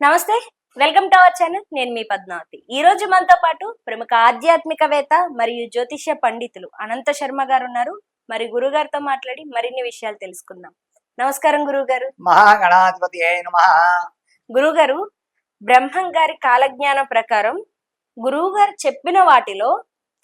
నమస్తే welcome to our channel. నేను మీ పద్మావతి. ఈ రోజు మనతో పాటు ప్రముఖ ఆధ్యాత్మికవేత్త మరియు జ్యోతిష్య పండితులు అనంత శర్మ గారు ఉన్నారు. మరి గురుగారితో మాట్లాడి మరిన్ని విషయాలు తెలుసుకుందాం. నమస్కారం గురువు గారు మహాగణాధిపతి అయిన మహా గురువు గారు బ్రహ్మం గారి కాలజ్ఞానం ప్రకారం గురువు గారు చెప్పిన వాటిలో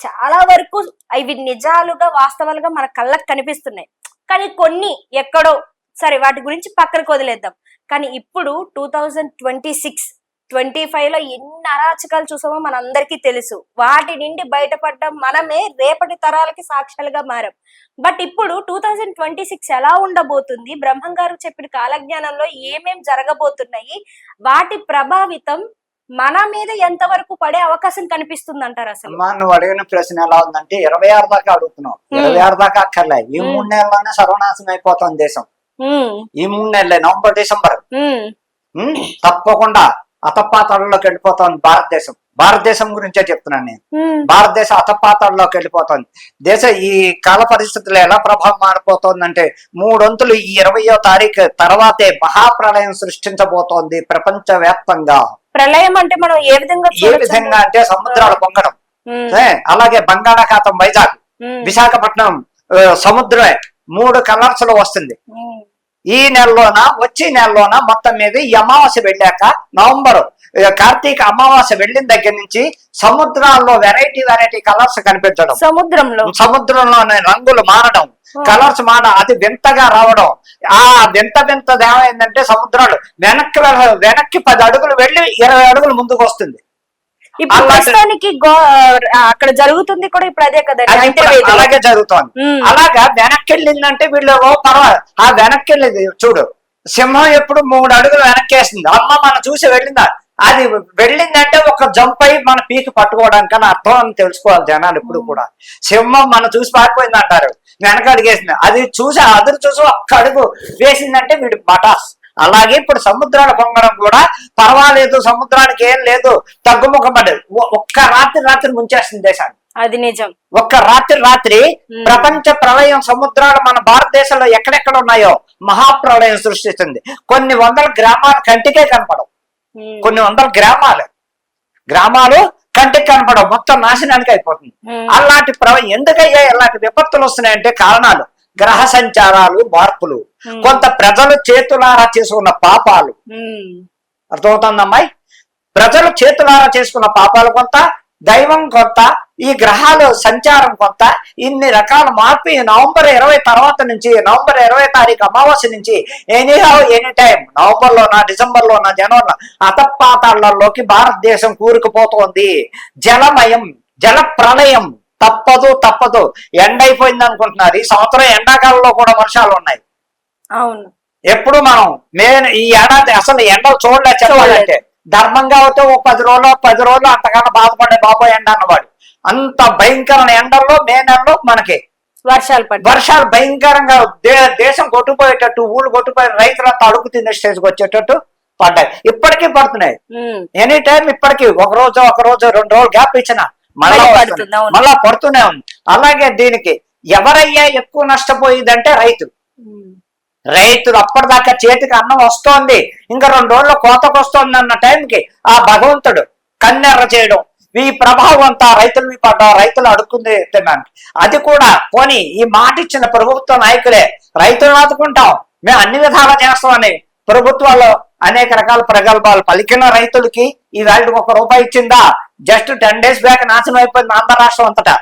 చాలా వరకు ఇవి నిజాలుగా వాస్తవాలుగా మన కళ్ళకు కనిపిస్తున్నాయి. కానీ కొన్ని ఎక్కడో సరే వాటి గురించి పక్కనకు వదిలేద్దాం. కానీ ఇప్పుడు two thousand twenty six twenty ఫైవ్లో ఎన్ని అరాచకాలు చూసామో మనందరికీ తెలుసు. వాటి నుండి బయటపడడం మనమే రేపటి తరాలకి సాక్ష్యాలుగా మారాం. బట్ ఇప్పుడు టూ థౌజండ్ ట్వంటీ సిక్స్ ఎలా ఉండబోతుంది? బ్రహ్మం గారు చెప్పిన కాలజ్ఞానంలో ఏమేం జరగబోతున్నాయి? వాటి ప్రభావితం మన మీద ఎంతవరకు పడే అవకాశం కనిపిస్తుంది అంటారు అసలు నువ్వు అడిగిన ప్రశ్న ఎలా ఉందంటే ఇరవై ఆరు దాకా అడుగుతున్నావు. ఇరవై ఆరు దాకా అక్కర్లే. ఈ. మూడు నెలల్లోనే సర్వనాశనం అయిపోతుంది దేశం. ఈ మూడు నెలలే నవంబర్ డిసెంబర్? తప్పకుండా అతపాతాళలోకి వెళ్ళిపోతుంది భారతదేశం. భారతదేశం గురించే చెప్తున్నాను నేను. భారతదేశం అతపాతాళలోకి వెళ్ళిపోతుంది దేశ ఈ కాల పరిస్థితులు ఎలా ప్రభావం మారిపోతుందంటే మూడొంతులు ఈ ఇరవయో తారీఖు తర్వాతే మహాప్రళయం సృష్టించబోతోంది ప్రపంచ వ్యాప్తంగా ప్రళయం అంటే మనం ఏ విధంగా ఏ? విధంగా అంటే సముద్రాలు పొంగడం. అలాగే బంగాళాఖాతం వైజాగ్ విశాఖపట్నం సముద్రమే మూడు కలర్స్లో వస్తుంది ఈ నెలలోన వచ్చే నెలలోన మొత్తం మీద ఈ అమావాస్య వెళ్ళాక నవంబర్ కార్తీక అమావాస్య వెళ్ళిన దగ్గర నుంచి సముద్రాల్లో వెరైటీ వెరైటీ కలర్స్ కనిపించడం. సముద్రంలో? సముద్రంలోనే రంగులు మారడం. కలర్స్ మార అది వింతగా రావడం. ఆ వింత వింతది ఏమైందంటే సముద్రాలు వెనక్కి వెనక్కి పది అడుగులు వెళ్ళి ఇరవై అడుగులు ముందుకు వస్తుంది. ఇప్పుడు ప్రస్తుతానికి అక్కడ జరుగుతుంది కూడా ఇప్పుడు అదే అంతర్వేదిలో. అలాగే జరుగుతోంది. అలాగా వెనక్కి వెళ్ళిందంటే వీళ్ళు ఓ పర్వాలేదు. ఆ వెనక్కి వెళ్ళేది చూడు సింహం ఎప్పుడు మూడు అడుగులు వెనక్కేస్తుంది అమ్మ మనం చూసి వెళ్ళిందా? అది వెళ్ళిందంటే ఒక జంప్ అయి మన పీకి పట్టుకోవడానికి అని అర్థం అని తెలుసుకోవాలి జనాలు ఇప్పుడు కూడా. సింహం మనం చూసి పారిపోయింది అంటారు వెనక అడిగేసింది. అది చూసి అదురు చూసి ఒక్క అడుగు వేసిందంటే వీడు బటాస్. అలాగే ఇప్పుడు సముద్రాల పొంగడం కూడా పర్వాలేదు సముద్రానికి ఏం లేదు తగ్గుముఖం పడ్డది. ఒ- ఒక్క రాత్రి రాత్రి ముంచేస్తుంది దేశాన్ని. అది నిజం. ఒక్క రాత్రి రాత్రి. ప్రపంచ ప్రళయం సముద్రాలు మన భారతదేశంలో ఎక్కడెక్కడ ఉన్నాయో మహాప్రళయం సృష్టిస్తుంది. కొన్ని వందల గ్రామాలు కంటికే కనపడవు. కొన్ని వందల గ్రామాలు. గ్రామాలు కంటికి కనపడవు. మొత్తం నాశనానికి అయిపోతుంది. అలాంటి ప్రళయం ఎందుకయ్యా ఇలాంటి విపత్తులు వస్తున్నాయంటే కారణాలు. గ్రహ సంచారాలు మార్పులు. ఉమ్, కొంత ప్రజలు చేతులారా చేసుకున్న పాపాలు. ఉమ్, అర్థమవుతుందమ్మాయి ప్రజలు చేతులారా చేసుకున్న పాపాలు కొంత దైవం కొంత ఈ గ్రహాల సంచారం కొంత ఇన్ని రకాల మార్పు ఈ నవంబర్ ఇరవై తర్వాత నుంచి నవంబర్ ఇరవై తారీఖు అమావాస్య నుంచి anyhow any time November లోనా డిసెంబర్ లోనా జనవరి అతపాతాళ్ళలోకి భారతదేశం కూరుకుపోతోంది. జలమయం జల ప్రళయం. తప్పదు తప్పదు. ఎండ అయిపోయింది అనుకుంటున్నారు. ఈ సంవత్సరం ఎండాకాలంలో కూడా వర్షాలు ఉన్నాయి. అవును. ఎప్పుడు మనం మే ఈ ఏడాది అసలు ఎండలు చూడలే చెప్పాలంటే. ధర్మంగా అయితే ఓ పది రోజులు పది రోజులు అంతకన్నా బాధపడే బాబోయ్ ఎండ అన్నవాడు. అంత భయంకరమైన ఎండల్లో మే నెలలో మనకి వర్షాలు వర్షాలు భయంకరంగా దేశం కొట్టుకుపోయేటట్టు ఊళ్ళు కొట్టుకుపోయి రైతులంతా అడుగు తినే స్టేజ్కి వచ్చేటట్టు పడ్డాయి. ఇప్పటికీ పడుతున్నాయి. ఎనీ టైం ఇప్పటికీ ఒక రోజు ఒక రోజు రెండు రోజులు గ్యాప్ ఇచ్చిన మళ్ళా పడుతూనే ఉంది. అలాగే దీనికి ఎవరయ్యా ఎక్కువ నష్టపోయేదంటే రైతు. రైతులు అప్పటిదాకా చేతికి అన్నం వస్తోంది. ఇంకా రెండు రోజుల్లో కోతకు వస్తోంది అన్న టైంకి ఆ భగవంతుడు కన్నెర్ర చేయడం. ఈ ప్రభావం అంతా రైతుల మీద పడ్డా రైతులు అడుక్కుంది తిన్నాను అది కూడా పోనీ ఈ మాట ఇచ్చిన ప్రభుత్వ నాయకులే. రైతులను ఆదుకుంటాం. మేము అన్ని విధాలా చేస్తామని ప్రభుత్వాలు అనేక రకాల ప్రగల్భాలు పలికిన రైతులకి ఈ వేళకి ఒక రూపాయి ఇచ్చిందా? జస్ట్ టెన్ డేస్ బ్యాక్ నాశనం అయిపోయింది ఆంధ్ర రాష్ట్రం అంతటా.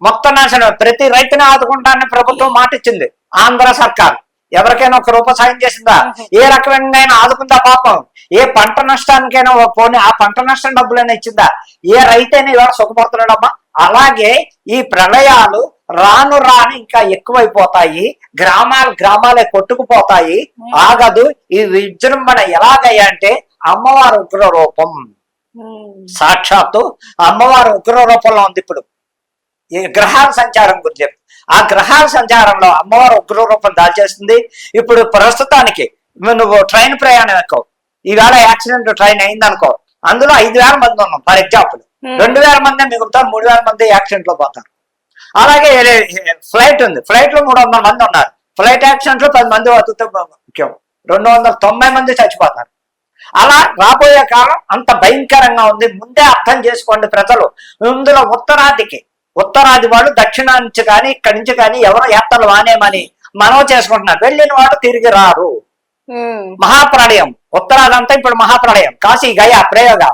మొత్తం నాశనం. ప్రతి రైతుని ఆదుకుంటానని ప్రభుత్వం మాట ఇచ్చింది ఆంధ్ర సర్కార్. ఎవరికైనా ఒక రూపాయి సాయం చేసిందా? ఏ రకమైన ఆదుకుందా పాపం? ఏ పంట నష్టానికైనా పోనీ ఆ పంట నష్టం డబ్బులైనా ఇచ్చిందా? ఏ రైతైనా ఇవాళ సుఖపడుతున్నాడమ్మా? అలాగే ఈ ప్రళయాలు రాను రాను ఇంకా ఎక్కువైపోతాయి. గ్రామాలు గ్రామాలే కొట్టుకుపోతాయి. ఆగదు. ఈ విజృంభణ ఎలాగయ్యా అంటే అమ్మవారి ఉగ్ర రూపం. సాక్షాత్తు అమ్మవారి ఉగ్ర రూపంలో ఉంది ఇప్పుడు. ఈ గ్రహాల సంచారం గురించి. ఆ గ్రహాల సంచారంలో అమ్మవారు ఉగ్ర రూపం దాల్చేస్తుంది. ఇప్పుడు ప్రస్తుతానికి నువ్వు ట్రైన్ ప్రయాణం ఎక్కువ ఈవేళ యాక్సిడెంట్ ట్రైన్ అయిందనుకో. అందులో ఐదు వేల మంది ఉన్నాం. For example. రెండు వేల మంది మిగులుతారు మూడు వేల మంది యాక్సిడెంట్లో పోతారు. అలాగే ఫ్లైట్ ఉంది ఫ్లైట్లో మూడు వందల మంది ఉన్నారు. ఫ్లైట్ యాక్సిడెంట్లో పది మంది బతుకుతే ముఖ్యం. రెండు వందల తొంభై మంది చచ్చిపోతారు. అలా రాబోయే కాలం అంత భయంకరంగా ఉంది. ముందే అర్థం చేసుకోండి ప్రజలు. ఇందులో ఉత్తరాదికి ఉత్తరాది వాళ్ళు దక్షిణా నుంచి కానీ ఇక్కడి నుంచి కానీ ఎవరో యాత్రలు మానేమని మనవ చేసుకుంటున్నారు. వెళ్ళిన వాడు తిరిగి రారు. మహాప్రళయం. ఉత్తరాదంతా ఇప్పుడు మహాప్రళయం. కాశీ గయా ప్రయోగ.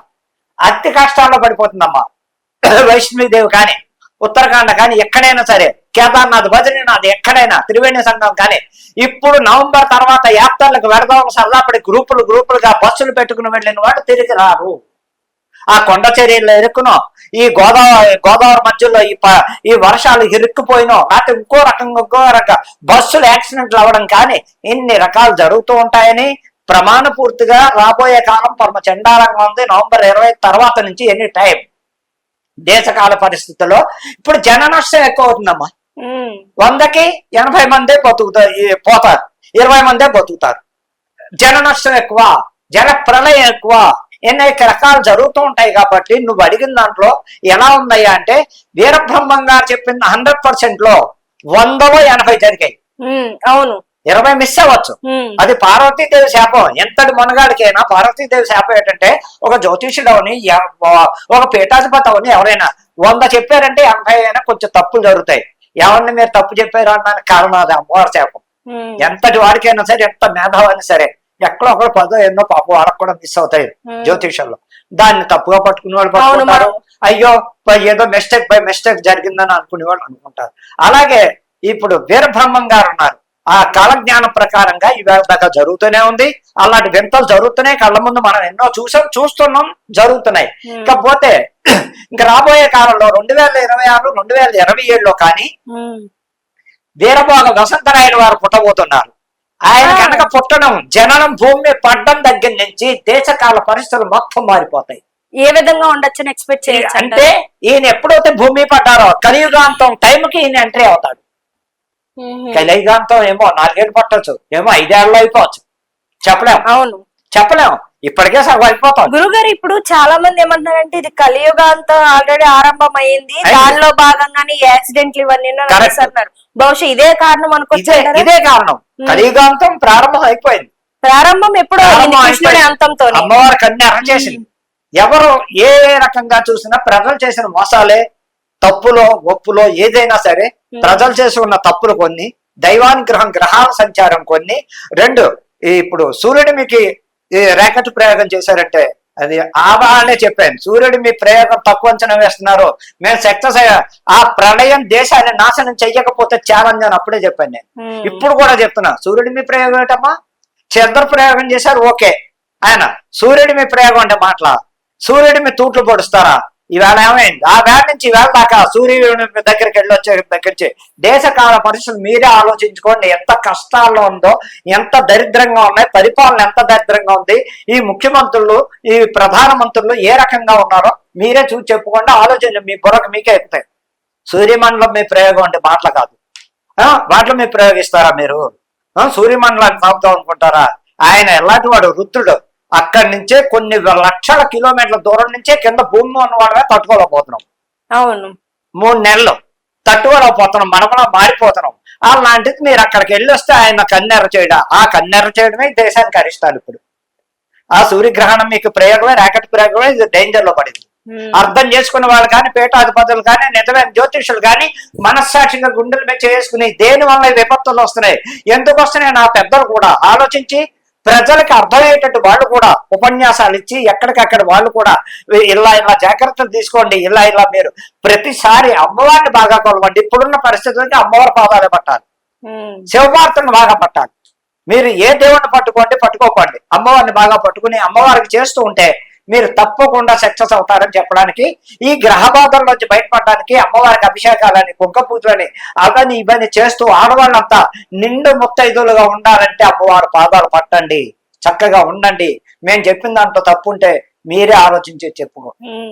అతి కష్టాల్లో పడిపోతుందమ్మా. వైష్ణవీదేవి కానీ ఉత్తరాఖండ కానీ ఎక్కడైనా సరే కేదార్నాథ్ బద్రీనాథ్ ఎక్కడైనా త్రివేణి సంఘం కానీ ఇప్పుడు నవంబర్ తర్వాత యాప్తర్లకు వెళదాం సరదాపడి గ్రూపులు గ్రూపులుగా బస్సులు పెట్టుకుని వెళ్ళిన వాడు తిరిగి రారు. ఆ కొండ చర్యల్లో ఇరుక్కునో ఈ గోదావరి గోదావరి మధ్యలో ఈ ఈ వర్షాలు ఇరుక్కుపోయినో అటు ఇంకో రకంగా ఇంకో రకంగా బస్సులు యాక్సిడెంట్లు అవ్వడం కానీ ఇన్ని రకాలు జరుగుతూ ఉంటాయని ప్రమాణ పూర్తిగా రాబోయే కాలం పరమ చండాలంగా ఉంది. నవంబర్ ఇరవై తర్వాత నుంచి ఎనీ టైం. దేశకాల పరిస్థితుల్లో ఇప్పుడు జన నష్టం ఎక్కువ అవుతుందమ్మా వందకి ఎనభై మందే బతుకుతారు పోతారు. ఇరవై మందే బతుకుతారు. జన నష్టం ఎక్కువ జన ప్రళయం ఎక్కువ అనేక రకాలు జరుగుతూ ఉంటాయి కాబట్టి నువ్వు అడిగిన దాంట్లో ఎలా ఉందయ్యా అంటే వీరబ్రహ్మం గారు చెప్పిన హండ్రెడ్ పర్సెంట్లో వందలో ఎనభై జరిగాయి. అవును. ఇరవై మిస్ అవ్వచ్చు. అది పార్వతీదేవి శాపం. ఎంతటి మునగాడికైనా పార్వతీదేవి శాపం ఏంటంటే ఒక జ్యోతిషుడు అవని ఒక పీఠాధిపతి అవని ఎవరైనా. వంద చెప్పారంటే ఎనభై అయినా కొంచెం తప్పులు జరుగుతాయి. ఎవరిని మీరు తప్పు చెప్పారు అనడానికి కారణం అది అమ్మవారి శాపం. ఎంతటి వాడికైనా సరే ఎంత మేధావైనా సరే ఎక్కడో ఒకటి పదో ఎన్నో పాపం వాళ్ళకు కూడా మిస్ అవుతాయి. జ్యోతిషంలో. దాన్ని తప్పుగా పట్టుకునే వాళ్ళు పట్టుకుంటారు. అయ్యో ఏదో మిస్టేక్ బై మిస్టేక్ జరిగిందని అనుకునే వాళ్ళు అనుకుంటారు. అలాగే ఇప్పుడు వీరబ్రహ్మం గారు ఉన్నారు. ఆ కాలజ్ఞానం ప్రకారంగా ఈవేళ దాకా జరుగుతూనే ఉంది. అలాంటి వింతలు జరుగుతున్నాయి కళ్ళ ముందు మనం ఎన్నో చూసాం చూస్తున్నాం జరుగుతున్నాయి. ఇకపోతే ఇంకా రాబోయే కాలంలో రెండు వేల ఇరవై ఆరు రెండు వేల ఇరవై ఏడులో కానీ వీరభోగ వసంతరాయల వారు పుట్టబోతున్నారు. ఆయన. కనుక పుట్టడం జననం భూమి పడ్డం దగ్గర నుంచి దేశకాల పరిస్థితులు మొత్తం మారిపోతాయి. ఏ విధంగా ఉండొచ్చని ఎక్స్పెక్ట్ చేయొచ్చు అంటే ఈయన ఎప్పుడైతే భూమి పడ్డారో కలియుగాంతం టైంకి ఈయన ఎంట్రీ అవుతాడు. కలియుగాంతం ఏమో నాలుగేళ్ళు పట్టొచ్చు. ఏమో ఐదేళ్ళు అయిపోవచ్చు. చెప్పలేం. అవును. చెప్పలేం. ఇప్పటికే సగం అయిపోతాం. గురుగారు ఇప్పుడు చాలా మంది ఏమంటున్నారంటే ఇది కలియుగాంతం ఆల్రెడీ ఆరంభం అయింది. దానిలో భాగంగానే యాక్సిడెంట్లు ఇవన్నీ అన్నారు బహుశా ఇదే కారణం ఇదే అనుకొచ్చారు ఇదే కారణం. కలియుగాంతం ప్రారంభం అయిపోయింది. ప్రారంభం ఎప్పుడో. అంతంతో అమ్మవారికి అన్ని అరచేసింది ఎవరు ఏ రకంగా చూసినా ప్రజలు చేసిన మోసాలే తప్పులో ఒప్పులో ఏదైనా సరే. ప్రజలు చేసి ఉన్న తప్పులు కొన్ని దైవానుగ్రహం గ్రహాల సంచారం కొన్ని. రెండు ఇప్పుడు సూర్యుడు మీకు ఈ రేకట్ ప్రయోగం చేశారంటే అది ఆ వాళ్ళే చెప్పాను. సూర్యుడు మీ ప్రయోగం తక్కువ అంచనా వేస్తున్నారు. మేము సక్సెస్ అయ్యా. ఆ ప్రళయం దేశాన్ని నాశనం చెయ్యకపోతే ఛాలెంజ్ అని అప్పుడే చెప్పాను నేను. ఇప్పుడు కూడా చెప్తున్నా. సూర్యుడి మీ ప్రయోగం ఏంటమ్మా? చంద్ర ప్రయోగం చేశారు ఓకే. ఆయన సూర్యుడి మీ ప్రయోగం అంటే మాటల? సూర్యుడి మీ తూట్లు పొడుస్తారా? ఈవేళ ఏమైంది? ఆ వేళ నుంచి ఈవేళ దాకా సూర్యుని దగ్గరికి వెళ్ళి వచ్చే దగ్గర నుంచి దేశకాల పరిస్థితులు మీరే ఆలోచించుకోండి. ఎంత కష్టాల్లో ఉందో ఎంత దరిద్రంగా ఉన్నాయి పరిపాలన ఎంత దరిద్రంగా ఉంది ఈ ముఖ్యమంత్రులు ఈ ప్రధానమంత్రులు ఏ రకంగా ఉన్నారో మీరే చూసి చెప్పుకోండి. ఆలోచనలు మీ బుర్రకు మీకే ఎక్కుతాయి. సూర్యమండలం మీ ప్రయోగం అంటే మాటలు కాదు. వాటిలో మీరు ప్రయోగిస్తారా మీరు? సూర్యమండలాన్ని తాగుతాం అనుకుంటారా? ఆయన ఎలాంటి వాడు? రుద్రుడు. అక్కడి నుంచే కొన్ని లక్షల కిలోమీటర్ల దూరం నుంచే కింద భూమి ఉన్న వాళ్ళమే తట్టుకోలేకపోతున్నాం. అవును. మూడు నెలలు తట్టుకోలేకపోతున్నాం మనమలా మారిపోతున్నాం. అలాంటిది మీరు అక్కడికి వెళ్ళి వస్తే ఆయన కన్నెర చేయడం? ఆ కన్నెర చేయడమే దేశానికి అరిష్టాలు ఇప్పుడు. ఆ సూర్యగ్రహణం మీకు ప్రయోగమే రాకెట్ ప్రయోగమే ఇది డేంజర్లో పడింది. అర్థం చేసుకున్న వాళ్ళు కానీ పీఠాధిపతులు కానీ నిజమైన జ్యోతిషులు కానీ మనస్సాక్షిగా గుండెల మీద చేసుకుని దేని వల్ల విపత్తులు వస్తున్నాయి? ఎందుకు వస్తున్నాయి? నా పెద్దలు కూడా ఆలోచించి ప్రజలకు అర్థమయ్యేటట్టు వాళ్ళు కూడా ఉపన్యాసాలు ఇచ్చి ఎక్కడికక్కడ వాళ్ళు కూడా ఇలా ఇలా జాగ్రత్తలు తీసుకోండి ఇలా ఇలా మీరు ప్రతిసారి అమ్మవారిని బాగా కొలవండి. ఇప్పుడున్న పరిస్థితులకి అమ్మవారి పాదాలే పట్టాలి. శివవార్తను బాగా పట్టాలి. మీరు ఏ దేవుడిని పట్టుకోండి పట్టుకోకండి. అమ్మవారిని బాగా పట్టుకుని అమ్మవారికి చేస్తూ ఉంటే మీరు తప్పకుండా సక్సెస్ అవుతారని చెప్పడానికి ఈ గ్రహ నుంచి బయటపడడానికి అమ్మవారికి అభిషేకాలని కుంక పూజలని అవన్నీ ఇవన్నీ చేస్తూ ఆడవాళ్ళంతా నిండు ముత్తైదులుగా ఉండాలంటే అమ్మవారి పాదాలు పట్టండి. చక్కగా ఉండండి. మేము చెప్పిన దాంట్లో తప్పు ఉంటే మీరే ఆలోచించి చెప్పుకో.